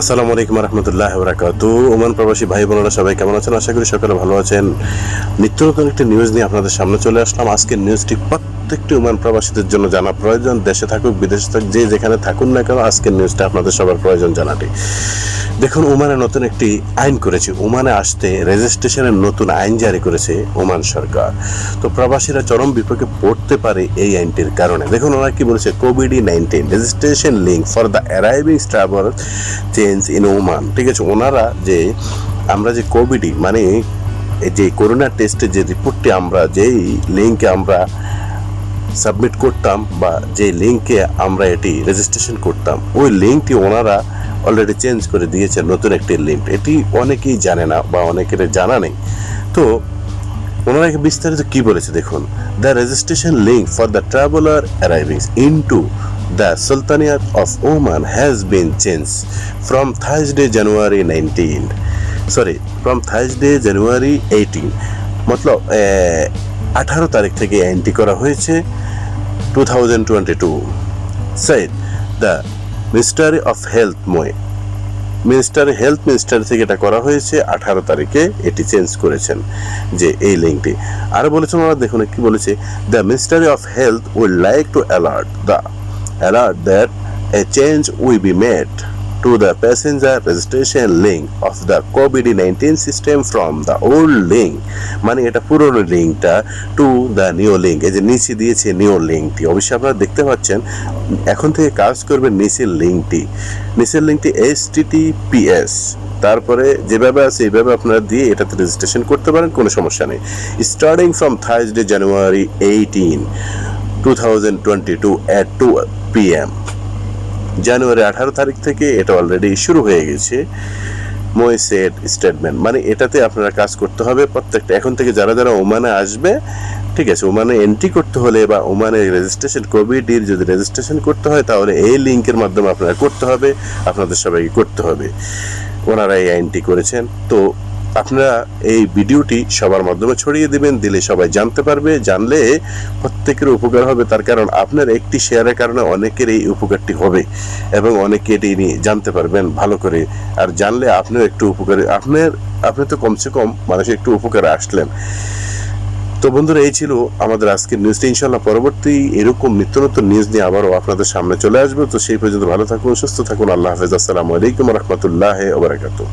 আসসালামু আলাইকুম রহমতুল্লাহ বরাকাত ওমান প্রবাসী ভাই বোনেরা সবাই কেমন আছেন? আশা করি সকালে ভালো আছেন। নিত্য নতুন একটি নিউজ নিয়ে আপনাদের সামনে চলে আসলাম। আজকের নিউজটি প্রত্যেকটি ওমান প্রবাসীদের জন্য জানা প্রয়োজন। দেশে থাকুক, বিদেশে থাকুক, যে যেখানে থাকুন না কেন, আজকের নিউজটা আপনাদের সবার প্রয়োজন জানাটি। দেখুন, ওমানে নতুন একটি আইন করেছে। ওমানে আসতে রেজিস্ট্রেশনের নতুন আইন জারি করেছে ওমান সরকার। তো প্রবাসীরা চরম বিপক্ষে পড়তে পারে এই আইনটির কারণে। দেখুন ওরা কি বলেছে? Covid nineteen registration link for the arriving travel change in Oman ঠিক আছে, ওনারা যে আমরা যে কোভিডই মানে যে করোনা টেস্টের যে রিপোর্টটি আমরা, যেই লিঙ্কে আমরা সাবমিট করতাম বা যে লিঙ্কে আমরা এটি রেজিস্ট্রেশন করতাম, ওই লিঙ্কটি ওনারা অলরেডি চেঞ্জ করে দিয়েছে নতুন একটি লিঙ্ক এটি অনেকেই জানে না বা অনেকের জানা নেই। তো ওনারা বিস্তারিত কি বলেছে দেখুন the registration link for the traveller arrivings into the sultanate of Oman has been change from Thursday January nineteen sorry from Thursday January eighteen মতলব আঠারো তারিখ থেকে এন্ট্রি করা হয়েছে two thousand twenty two. Side the ministry of health ময়ে। Minister, health minister থেকে এটা করা হয়েছে আঠারো তারিখে, এটি চেঞ্জ করেছেন যে এই লিঙ্কটি। আরও বলেছেন ওরা দেখুন কি বলেছে, the ministry of health will like to alert the, alert that a change will be made. To the passenger registration link of the COVID-19 system from the old link. মানে এটা পুরনো লিঙ্কটা টু দ্য নিউ লিঙ্ক এই যে নিচে দিয়েছে new লিঙ্কটি অবশ্যই আপনারা দেখতে পাচ্ছেন, এখন থেকে কাজ করবে নিচের লিঙ্কটি নিচের লিঙ্কটি এস টিটিপিএস তারপরে যেভাবে আছে এইভাবে আপনারা দিয়ে এটাতে রেজিস্ট্রেশন করতে পারেন, কোনো সমস্যা নেই। Starting from Thursday January eighteen two thousand twenty two at two PM জানুয়ারি আঠারো তারিখ থেকে এটা অলরেডি শুরু হয়ে গেছে। ময়েসেট স্টেটমেন্ট মানে এটাতে আপনারা কাজ করতে হবে প্রত্যেকটা। এখন থেকে যারা যারা ওমানে আসবে, ঠিক আছে, ওমানে এন্ট্রি করতে হলে বা ওমানে রেজিস্ট্রেশন কোভিডের যদি রেজিস্ট্রেশন করতে হয়, তাহলে এই লিঙ্কের মাধ্যমে আপনারা করতে হবে, আপনাদের সবাইকে করতে হবে। ওনারা এই আইনটি করেছেন। তো আপনারা এই ভিডিওটি সবার মাধ্যমে ছড়িয়ে দিবেন, দিলে সবাই জানতে পারবে, জানলে প্রত্যেকের উপকার হবে। তার কারণ আপনার একটি শেয়ারের কারণে অনেকের এই উপকারটি হবে এবং অনেকে এটি নিয়ে জানতে পারবেন ভালো করে। আর জানলে আপনিও একটু উপকারে, আপনার, আপনি তো কমসে কম মানুষের একটু উপকারে আসলেন। তো বন্ধুরা, এই ছিল আমাদের আজকের নিউজটি ইনশাল্লাহ পরবর্তী এরকম নিত্য নতুন নিউজ নিয়ে আবারও আপনাদের সামনে চলে আসব। তো সেই পর্যন্ত ভালো থাকুন, সুস্থ থাকুন। আল্লাহ হাফেজ। আসসালামু আলাইকুম রহমতুল্লাহ ওবরাকাতুহ